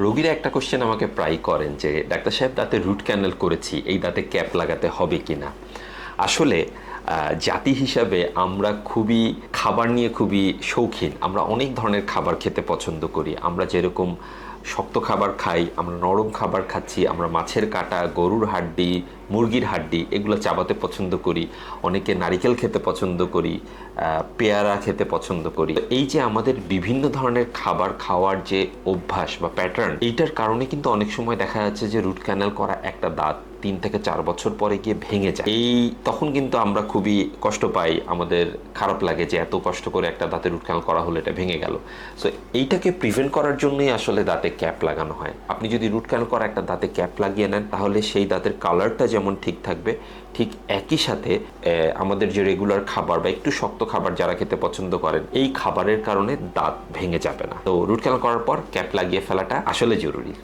রোগীরা একটা কোশ্চেন আমাকে প্রায় করেন যে, ডাক্তার সাহেব, দাঁতে রুট ক্যানেল করেছি, এই দাঁতে ক্যাপ লাগাতে হবে কিনা? আসলে জাতি হিসাবে আমরা খুবই খাবার নিয়ে খুবই শৌখিন। আমরা অনেক ধরনের খাবার খেতে পছন্দ করি। আমরা যেরকম শক্ত খাবার খাই, আমরা নরম খাবার খাচ্ছি, আমরা মাছের কাটা, গরুর হাড্ডি, মুরগির হাড্ডি, এগুলো চাবাতে পছন্দ করি। অনেকে নারিকেল খেতে পছন্দ করি পেয়ারা খেতে পছন্দ করি। এই যে আমাদের বিভিন্ন ধরনের খাবার খাওয়ার যে অভ্যাস বা প্যাটার্ন এইটার কারণে কিন্তু অনেক সময় দেখা যাচ্ছে যে রুট ক্যানেল করা একটা দাঁত তিন থেকে চার বছর পরে গিয়ে ভেঙে যায়। এই তখন কিন্তু আমরা খুবই কষ্ট পাই, আমাদের খারাপ লাগে যে এত কষ্ট করে একটা দাঁতের রুট করা হলো, এটা ভেঙে গেল। সো এইটাকে প্রিভেন্ট করার জন্যই আসলে দাঁতে ক্যাপ লাগানো হয়। আপনি যদি রুট করা একটা দাঁতে ক্যাপ লাগিয়ে নেন, তাহলে সেই দাঁতের কালারটা যেমন ঠিক থাকবে, ঠিক একই সাথে আমাদের যে রেগুলার খাবার বা একটু শক্ত খাবার যারা খেতে পছন্দ করেন, এই খাবারের কারণে দাঁত ভেঙে যাবে না। তো রুট করার পর ক্যাপ লাগিয়ে ফেলাটা আসলে জরুরি।